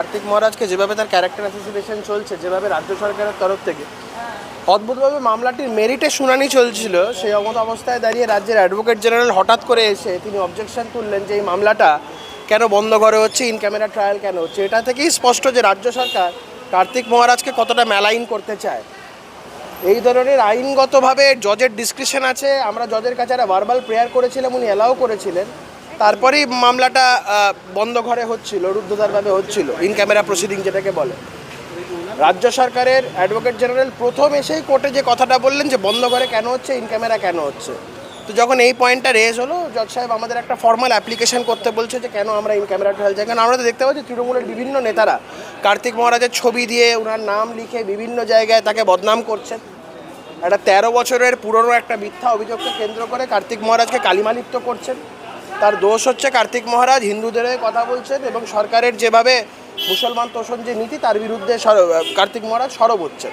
কার্তিক মহারাজকে যেভাবে তার ক্যারেক্টার অ্যাসোসিয়েশন চলছে, যেভাবে রাজ্য সরকারের তরফ থেকে অদ্ভুতভাবে মামলাটির মেরিটে শুনানি চলছিল, সেই অমত অবস্থায় দাঁড়িয়ে রাজ্যের অ্যাডভোকেট জেনারেল হঠাৎ করে এসে তিনি অবজেকশন তুললেন যে এই মামলাটা কেন বন্ধ করে হচ্ছে ইন ক্যামেরা ট্রায়াল কেন হচ্ছে? এটা থেকেই স্পষ্ট যে রাজ্য সরকার কার্তিক মহারাজকে কতটা মেলাইন করতে চায়। এই ধরনের আইনগতভাবে জজের ডিসক্রিপশন আছে, আমরা জজের কাছে একটা ভার্বাল প্রেয়ার করেছিলাম, উনি অ্যালাও করেছিলেন। তারপরেই মামলাটা বন্ধ ঘরে হচ্ছিল, রুদ্ধদ্বারভাবে হচ্ছিল ইন ক্যামেরা প্রসিডিং যেটাকে বলে। রাজ্য সরকারের অ্যাডভোকেট জেনারেল প্রথম এসেই কোর্টে যে কথাটা বললেন যে, বন্ধ ঘরে কেন হচ্ছে ইন ক্যামেরা কেন হচ্ছে? তো যখন এই পয়েন্টটা রেজ হলো, জজ সাহেব আমাদের একটা ফর্মাল অ্যাপ্লিকেশন করতে বলছে যে, কেন আমরা ইন ক্যামেরা ট্রায়াল চাই কারণ আমরা তো দেখতে পাচ্ছি তৃণমূলের বিভিন্ন নেতারা কার্তিক মহারাজের ছবি দিয়ে ওনার নাম লিখে বিভিন্ন জায়গায় তাকে বদনাম করছেন। একটা তেরো বছরের পুরনো একটা মিথ্যা অভিযোগকে কেন্দ্র করে কার্তিক মহারাজকে কালিমালিপ্ত করছেন। তার দোষ হচ্ছে কার্তিক মহারাজ, হিন্দুদের কথা বলছেন এবং সরকারের যেভাবে মুসলমান তোষণ যে নীতি, তার বিরুদ্ধে কার্তিক মহারাজ সরব হচ্ছেন।